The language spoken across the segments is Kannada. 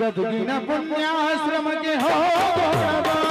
गदगीना पुण्याश्रम के हो। गोरा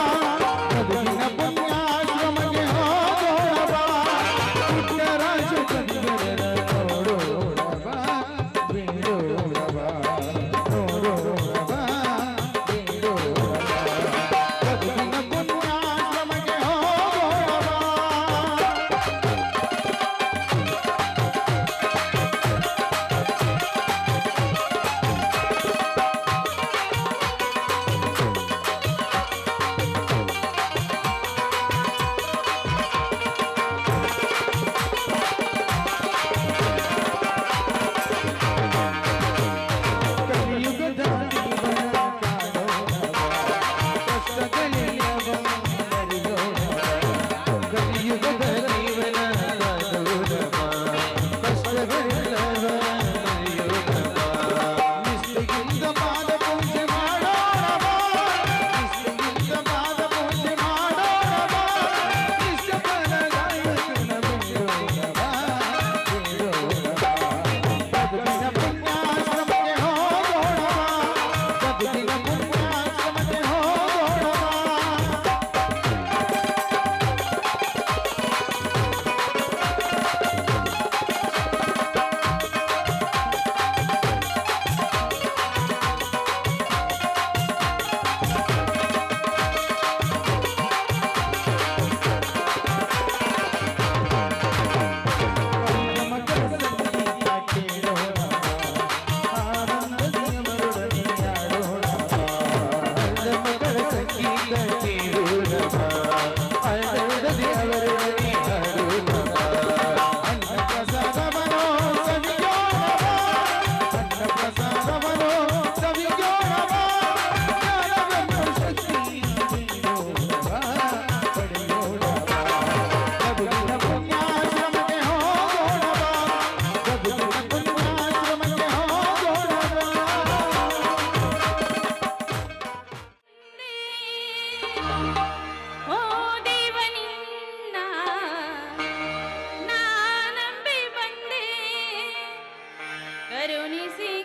കരുണിസീ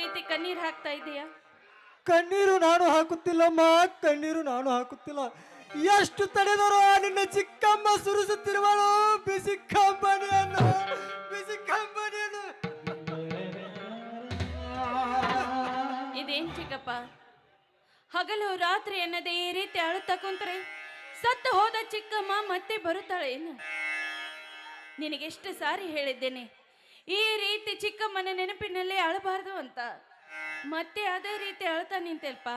ರೀತಿ ಕಣ್ಣೀರು ಹಾಕ್ತಾ ಇದೆಯಾ? ಕಣ್ಣೀರು ನಾನು ಹಾಕುತ್ತಿಲ್ಲಮ್ಮ ಕಣ್ಣೀರು ನಾನು ಹಾಕುತ್ತಿಲ್ಲ. ಎಷ್ಟು ತಡೆದರೂ ನಿನ್ನ ಚಿಕ್ಕಮ್ಮ ಸುರಿಸುತ್ತಿರುವಳು? ಬಿಸಿ ಕಂಬನಿಯನ್ನು ಬಿಸಿ ಕಂಬನಿಯನ್ನು ಇದೇನ್ ಚಿಕ್ಕಪ್ಪ? ಹಗಲು ರಾತ್ರಿ ಎನ್ನದೇ ಈ ರೀತಿ ಅಳುತ್ತಾ ಕುಂತ್ರೆ ಸತ್ತು ಹೋದ ಚಿಕ್ಕಮ್ಮ ಮತ್ತೆ ಬರುತ್ತಾಳೆ ಏನು? ನಿನಗೆಷ್ಟು ಸಾರಿ ಹೇಳಿದ್ದೇನೆ. ಈ ರೀತಿ ಚಿಕ್ಕಮ್ಮನ ನೆನಪಿನಲ್ಲಿ ಅಳಬಾರ್ದು ಅಂತ. ಮತ್ತೆ ಅದೇ ರೀತಿ ಅಳ್ತಾ ನಿಂತೆಲ್ಪ.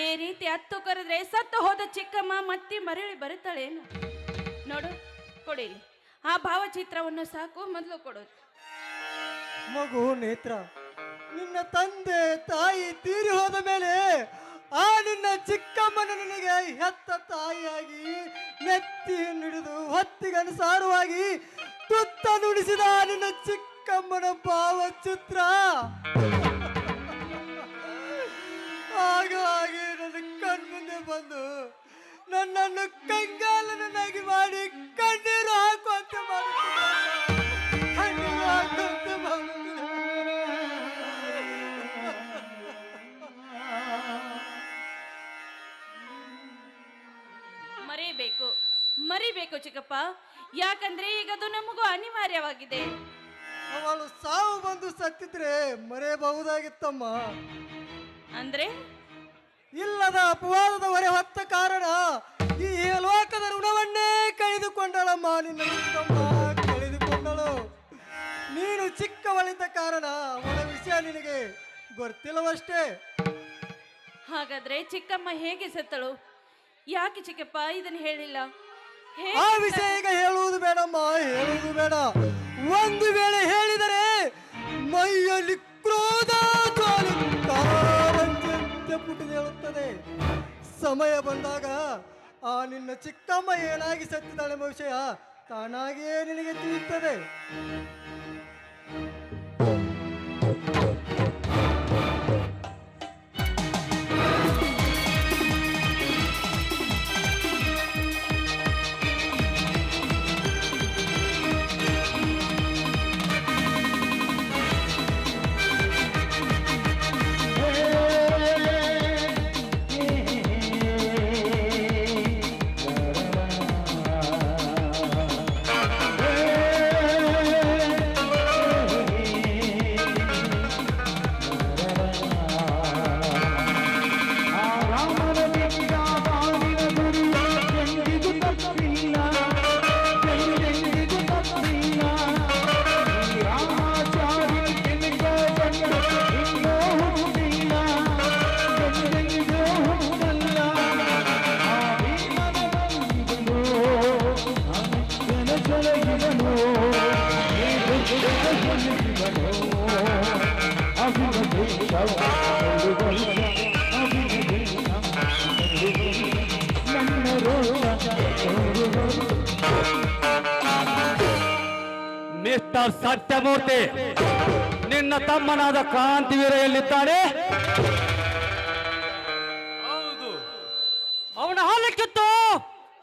ಈ ರೀತಿ ಹತ್ತು ಕರೆದ್ರೆ ಸತ್ತು ಹೋದ ಚಿಕ್ಕಮ್ಮ ಮತ್ತೆ ಮರಳಿ ಬರುತ್ತಾಳೆ ಏನು ನೋಡು, ಕೊಡಿ. ಆ ಭಾವಚಿತ್ರವನ್ನು ಸಾಕು, ಮೊದಲು ಕೊಡೋದು ಮಗು ನೇತ್ರ, ನಿನ್ನ ತಂದೆ ತಾಯಿ ತೀರಿ ಹೋದ ಮೇಲೆ ಆ ನಿನ್ನ ಚಿಕ್ಕಮ್ಮನ ನಿನಗೆ ಹೆತ್ತ ತಾಯಿಯಾಗಿ ನೆತ್ತಿ ಹಿಡಿದು ಹೊತ್ತಿಗನುಸಾರವಾಗಿ ತುತ್ತ ನುಡಿಸಿದ ನಿನ್ನ ನಿನ್ನ ಚಿಕ್ಕಮ್ಮನ ಭಾವಚಿತ್ರ ಹಾಗಾಗಿ ನನ್ನ ಕಣ್ಮುಂದೆ ಬಂದು ನನ್ನನ್ನು ಕಂಗಾಲನನ್ನಾಗಿ ಮಾಡಿ ಕಣ್ಣೀರು ಹಾಕುವಂತೆ. ಕಣ್ಣೀರು ಹಾಕುವಂತೆ. ಮರಿಬೇಕು ಮರಿಬೇಕು ಚಿಕ್ಕಪ್ಪ ಯಾಕಂದ್ರೆ ಈಗ ಅದು ನಮಗೂ ಅನಿವಾರ್ಯವಾಗಿದೆ ಅವಳು ಸಾವು ಬಂದು ಸತ್ತಿದ್ರೆ ಮರೆಯಬಹುದಾಗಿತ್ತಮ್ಮ. ಅಂದ್ರೆ? ಇಲ್ಲದ ಅಪವಾದದ ಹೊರೆ ಹೊತ್ತ ಕಾರಣ ಈ ಲೋಕದ ಋಣವನ್ನೇ ಕಳೆದುಕೊಂಡಳಮ್ಮ ನಿನ್ನ ಕಳೆದುಕೊಂಡಳು. ನೀನು ಚಿಕ್ಕವಳಿದ್ದ ಕಾರಣ ಅವಳ ವಿಷಯ ನಿನಗೆ ಗೊತ್ತಿಲ್ಲವಷ್ಟೇ. ಹಾಗಾದ್ರೆ ಚಿಕ್ಕಮ್ಮ ಹೇಗೆ ಸತ್ತಳು? ಯಾಕೆ ಚಿಕ್ಕಪ್ಪ ಇದನ್ನು ಹೇಳಿಲ್ಲ? ಆ ವಿಷಯ ಈಗ ಹೇಳುವುದು ಬೇಡಮ್ಮ ಹೇಳುವುದು ಬೇಡ. ಒಂದು ವೇಳೆ ಹೇಳಿದರೆ ಮೈಯಲ್ಲಿ ಕ್ರೋಧ ಪುಟಿದೇಳುತ್ತದೆ ಸಮಯ ಬಂದಾಗ ಆ ನಿನ್ನ ಚಿಕ್ಕಮ್ಮ ಏನಾಗಿ ಸತ್ತಿದ್ದಾಳೆಂಬ ವಿಷಯ ತಾನಾಗಿಯೇ ನಿನಗೆ ತಿಳಿಯುತ್ತದೆ. ಮಿಸ್ಟರ್ ಸತ್ಯಮೂರ್ತಿ. ನಿನ್ನ ತಮ್ಮನಾದ ಕಾಂತಿವೀರ ಎಲ್ಲಿದ್ದಾನೆ? ಹೌದು. ಅವನ ಹಾಲಕ್ಕಿತ್ತು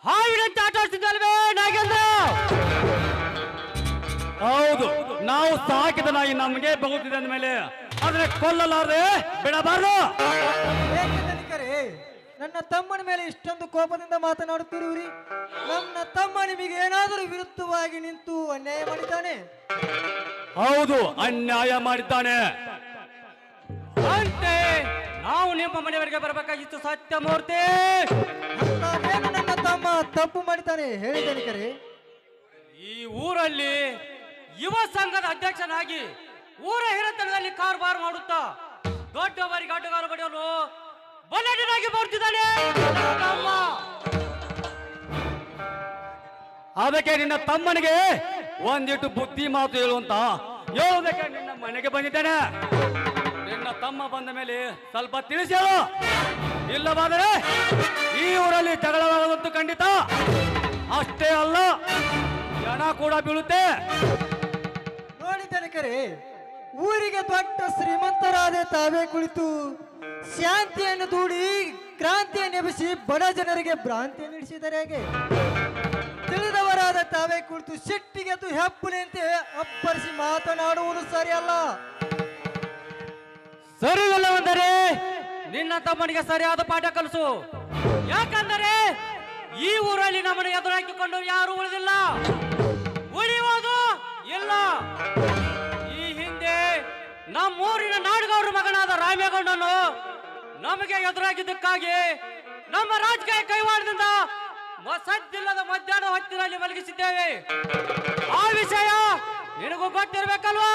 ಹಾವಿನಂತೆ ಆಟ ಆಡ್ತಿದ್ದಲ್ವೇ ನಾಗೇಂದ್ರ. ಹೌದು. ನಾವು ಸಾಕಿದ ನಾಯಿ ನಮಗೆ ಬಗುತ್ತಿದೆ ಅಂದ್ಮೇಲೆ. ಆದ್ರೆ ಕೊಲ್ಲಲಾರದೆ ಬಿಡಬಾರ್ದು. ನನ್ನ ತಮ್ಮನ ಮೇಲೆ ಇಷ್ಟೊಂದು ಕೋಪದಿಂದ ಮಾತನಾಡುತ್ತಿರುವಿರಿ? ನನ್ನ ತಮ್ಮ ನಿಮಗೆ ಏನಾದರೂ ವಿರುದ್ಧವಾಗಿ ನಿಂತು ಅನ್ಯಾಯ ಮಾಡಿದ್ದಾನೆ? ಹೌದು ಅನ್ಯಾಯ ಮಾಡಿದ್ದಾನೆ. ಅಂತೆ ನಾವು ನಿಮ್ಮ ಮನೆಯವರಿಗೆ ಬರಬೇಕಾಗಿತ್ತು ಸತ್ಯಮೂರ್ತಿ ಮೂರ್ತಿ. ನನ್ನ ತಮ್ಮ ತಪ್ಪು ಮಾಡಿದ್ದಾನೆ? ಹೇಳಿದ್ದಾನೆ ಕರೆ ಈ ಊರಲ್ಲಿ ಯುವ ಸಂಘದ ಅಧ್ಯಕ್ಷನಾಗಿ ಊರ ಹಿರತನದಲ್ಲಿ ಕಾರುಬಾರು ಮಾಡುತ್ತಾ ದೊಡ್ಡವರಿಗೆ ಅಡ್ಡಗಾಲು ಬಡಿಯಲು ಬಲ್ಲಡನಾಗಿ ಬರ್ತಿದ್ದಾನೆ. ಅದಕ್ಕೆ ನಿನ್ನ ತಮ್ಮನಿಗೆ ಒಂದಿಟ್ಟು ಬುದ್ಧಿ ಮಾತು ಹೇಳುವಂತ ಹೇಳುವುದಕ್ಕೆ ನಿನ್ನ ಮನೆಗೆ ಬಂದಿದ್ದೇನೆ. ನಿನ್ನ ತಮ್ಮ ಬಂದ ಮೇಲೆ ಸ್ವಲ್ಪ ತಿಳಿಸಿ ಹೇಳು. ಇಲ್ಲವಾದರೆ ಈ ಊರಲ್ಲಿ ಜಗಳವಾಗುವಂತೂ ಖಂಡಿತ. ಅಷ್ಟೇ ಅಲ್ಲ, ಜನ ಕೂಡ ಬೀಳುತ್ತೆ. ನೋಡಿ ತನಿಖರೇ ಊರಿಗೆ ದೊಡ್ಡ ಶ್ರೀಮಂತರಾದ ತಾವೇ ಕುಳಿತು ಶಾಂತಿಯನ್ನು ದೂಡಿ ಕ್ರಾಂತಿಯನ್ನು ಎಬ್ಬಿಸಿ ಬಡ ಜನರಿಗೆ ಭ್ರಾಂತಿ ಇಡಿಸಿದರೆ ಹೇಗೆ. ತಿಳಿದವರಾದ ತಾವೇ ಕುಳಿತು ಸಿಟ್ಟಿಗೆದ್ದು ಹೆಪ್ಪುನಂತೆ ಅಪ್ಪರಿಸಿ ಮಾತನಾಡುವುದು ಸರಿಯಲ್ಲ. ಸರಿಯಲ್ಲವೆಂದರೆ ನಿನ್ನ ತಮ್ಮನಿಗೆ ಸರಿಯಾದ ಪಾಠ ಕಲಿಸು. ಯಾಕಂದರೆ ಈ ಊರಲ್ಲಿ ನಮ್ಮನ್ನು ಎದುರಾಕಿಕೊಂಡು ಯಾರು ಉಳಿದಿಲ್ಲ. ಉಳಿಯುವುದು ಇಲ್ಲ. ನಮ್ಮೂರಿನ ನಾಡಗೌರ ಮಗನಾದ ರಾಮೇಗೌಡನು ನಮಗೆ ಎದುರಾಗಿದ್ದಕ್ಕಾಗಿ ನಮ್ಮ ರಾಜಕೀಯ ಕೈವಾಡದಿಂದ ಮಸದ್ದಿಲ್ಲದ ಸದ್ದಿಲ್ಲದ ಮಧ್ಯಾಹ್ನ ಹೊತ್ತಿನಲ್ಲಿ ಮಲಗಿಸಿದ್ದೇವೆ. ಆ ವಿಷಯ ನಿನಗೂ ಗೊತ್ತಿರ್ಬೇಕಲ್ವಾ?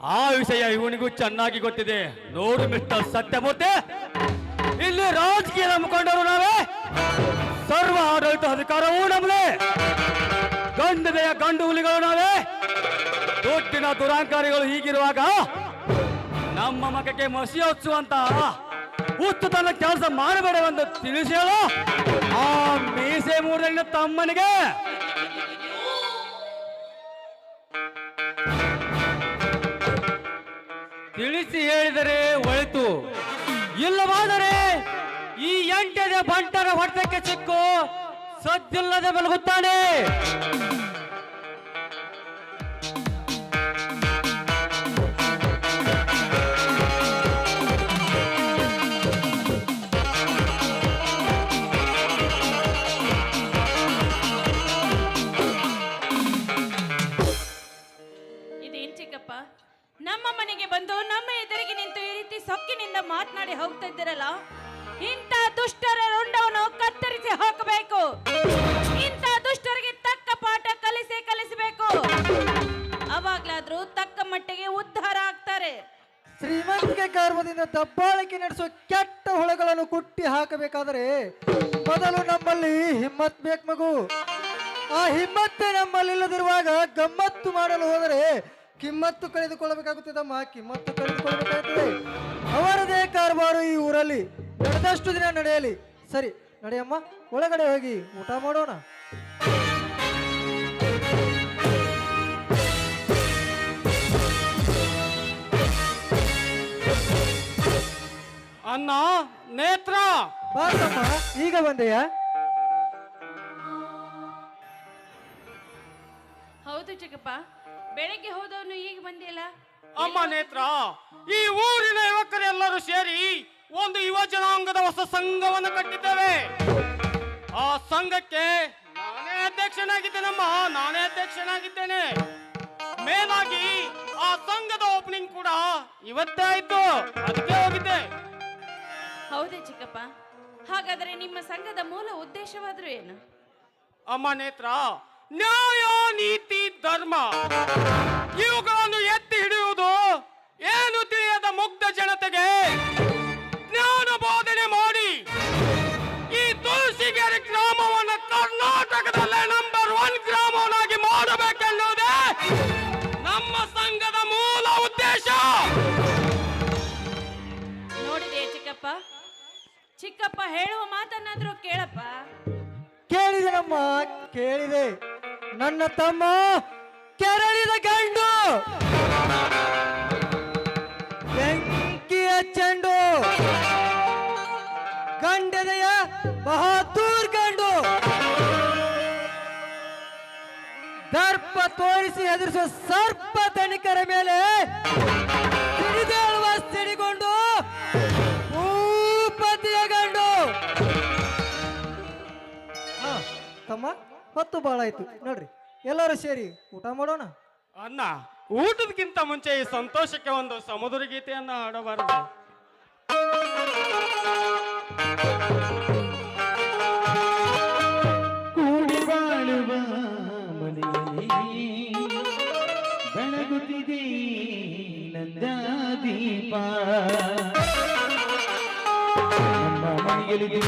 ಆ ವಿಷಯ ಇವನಿಗೂ ಚೆನ್ನಾಗಿ ಗೊತ್ತಿದೆ. ನೋಡು ಮಿಸ್ಟರ್ ಸತ್ಯಮೂರ್ತಿ. ಇಲ್ಲಿ ರಾಜಕೀಯದ ಮುಖಂಡರು ನಾವೇ. ಸರ್ವ ಆಡಳಿತ ಅಧಿಕಾರವೂ ನಮ್ದೇ. ಗಂಡದೆಯ ಗಂಡು ಹುಲಿಗಳು ನಾವೇ. ದುಡ್ಡಿನ ದುರಾಂಕಾರಿಗಳು ಹೀಗಿರುವಾಗ ನಮ್ಮ ಮಗಕ್ಕೆ ಮಸಿ ಹೊಚ್ಚುವಂತ ಹುಟ್ಟು ತನ್ನ ಕೆಲಸ ಮಾಡಬೇಡವೆಂದು ತಿಳಿಸಿ ಆ ಮೀಸೆ ಮೂರನೇ ತಮ್ಮನಿಗೆ. ತಿಳಿಸಿ ಹೇಳಿದರೆ ಒಳಿತು. ಇಲ್ಲವಾದರೆ ಈ ಎಂಟನೇ ಬಂಟರ ಹೊಟ್ಟಕ್ಕೆ ಚಿಕ್ಕು ಸದ್ದಿಲ್ಲದೆ ಮಲಗುತ್ತಾನೆ. ಸೊಕ್ಕಿನಿಂದ ಮಾತನಾಡಿ ಹೋಗ್ತಾ ಇದ್ದೀರಲ್ಲ? ಇಂಥ ದುಷ್ಟರ ರುಂಡವನ್ನು ಕತ್ತರಿಸಿ ಹಾಕಬೇಕು. ಇಂಥ ದುಷ್ಟರಿಗೆ ತಕ್ಕ ಪಾಠ ಕಲಿಸಿ ಕಲಿಸಬೇಕು. ಅವಾಗ್ಲಾದ್ರೂ ತಕ್ಕ ಮಟ್ಟಿಗೆ ಉದ್ಧಾರ ಆಗ್ತಾರೆ. ಶ್ರೀಮಂತಿಕೆ ಗರ್ವದಿಂದ ದಬ್ಬಾಳಿಕೆ ನಡೆಸುವ ಕೆಟ್ಟ ಹುಳಗಳನ್ನು ಕುಟ್ಟಿ ಹಾಕಬೇಕಾದರೆ ಮೊದಲು ನಮ್ಮಲ್ಲಿ ಹಿಮ್ಮತ್ ಬೇಕು ಮಗು. ಆ ಹಿಮ್ಮತ್ತೆ ನಮ್ಮಲ್ಲಿ ಇಲ್ಲದಿರುವಾಗ ಗಮ್ಮತ್ತು ಮಾಡಲು ಹೋದರೆ ಕಿಮ್ಮತ್ತು ಕಳೆದುಕೊಳ್ಳಬೇಕಾಗುತ್ತದೆ ಅಮ್ಮ. ಕಿಮ್ಮತ್ತು ಕಳೆದುಕೊಳ್ಳಬೇಕಾಗುತ್ತದೆ. ಅವರದೇ ಕಾರ್ಬಾರು ಈ ಊರಲ್ಲಿ. ನಡೆದಷ್ಟು ದಿನ ನಡೆಯಲಿ. ಸರಿ ನಡೆಯಮ್ಮ. ಒಳಗಡೆ ಹೋಗಿ ಊಟ ಮಾಡೋಣ. ಅನ್ನ ನೇತ್ರ! ಬಾರಮ್ಮ ಈಗ ಬಂದೆಯಾ? ಹೌದು ಚಿಕ್ಕಪ್ಪ ಬೆಳಗ್ಗೆ ಹೋದವನು ಈಗ ಬಂದಿಲ್ಲ ಅಮ್ಮ ನೇತ್ರ ಈ ಊರಿನ ಯುವಕರೆಲ್ಲರೂ ಸೇರಿ ಒಂದು ಯುವ ಜನಾಂಗದ ಹೊಸ ಸಂಘವನ್ನು ಕಟ್ಟಿದ್ದೇವೆ. ಆ ಸಂಘಕ್ಕೆ ನಾನೇ ಅಧ್ಯಕ್ಷನಾಗಿದ್ದೇನಮ್ಮ ನಾನೇ ಅಧ್ಯಕ್ಷನಾಗಿದ್ದೇನೆ. ಮೇಲಾಗಿ ಆ ಸಂಘದ ಓಪನಿಂಗ್ ಕೂಡ ಇವತ್ತೇ ಆಯ್ತು. ಅದಕ್ಕೆ ಹೋಗಿದ್ದೆ. ಹೌದೇ ಚಿಕ್ಕಪ್ಪ. ಹಾಗಾದರೆ ನಿಮ್ಮ ಸಂಘದ ಮೂಲ ಉದ್ದೇಶವಾದ್ರೂ ಏನು? ಅಮ್ಮ ನೇತ್ರ ನ್ಯಾಯ ನೀತಿ ಧರ್ಮ ಇವುಗಳನ್ನು ಎತ್ತಿ ಹಿಡಿಯುವುದು ಏನು ತಿಳಿಯದ ಮುಗ್ಧ ಜನತೆಗೆ? ಜ್ಞಾನ ಬೋಧನೆ ಮಾಡಿ ಈ ತುಳಸಿಗೆರೆ ಗ್ರಾಮವನ್ನು ಕರ್ನಾಟಕದಲ್ಲೇ ನಂಬರ್ ಒನ್ ಗ್ರಾಮವನ್ನಾಗಿ ಮಾಡಬೇಕೆನ್ನುವುದೇ ನಮ್ಮ ಸಂಘದ ಮೂಲ ಉದ್ದೇಶ. ನೋಡಿದೆ ಚಿಕ್ಕಪ್ಪ. ಚಿಕ್ಕಪ್ಪ ಹೇಳುವ ಮಾತನ್ನಾದ್ರೂ ಕೇಳಪ್ಪ. ಕೇಳಿದೆನಮ್ಮ ಕೇಳಿದೆ. ನನ್ನ ತಮ್ಮ ಕೆರಳಿದ ಗಂಡು. ಚೆಂಡು ಗಂಡದೆಯ ಬಹದ್ದೂರ್ ಗಂಡು. ದರ್ಪ ತೋರಿಸಿ ಎದುರಿಸುವ ಸರ್ಪ ತಣಿಕರ ಮೇಲೆ ಸಿಡಿದೇಳುವ ಸಿಡಿಗೊಂಡು ಭೂಪತಿಯ ಗಂಡು. ಹಾ, ತಮ್ಮ ಹೊತ್ತು ಭಾಳ ಆಯ್ತು. ನೋಡ್ರಿ ಎಲ್ಲರೂ ಸೇರಿ ಊಟ ಮಾಡೋಣ? ಅಣ್ಣ ಊಟದಕ್ಕಿಂತ ಮುಂಚೆ ಈ ಸಂತೋಷಕ್ಕೆ ಒಂದು ಸಮುದ್ರ ಗೀತೆಯನ್ನ ಹಾಡಬಾರದು. ಕೂಡಿ ಬಾಳುವ ಮನೆಯಲ್ಲಿ ಬೆಳಗುತ್ತಿದೆ ನಂದ ದೀಪ ನಮ್ಮ ಮನೆಯಲ್ಲಿ.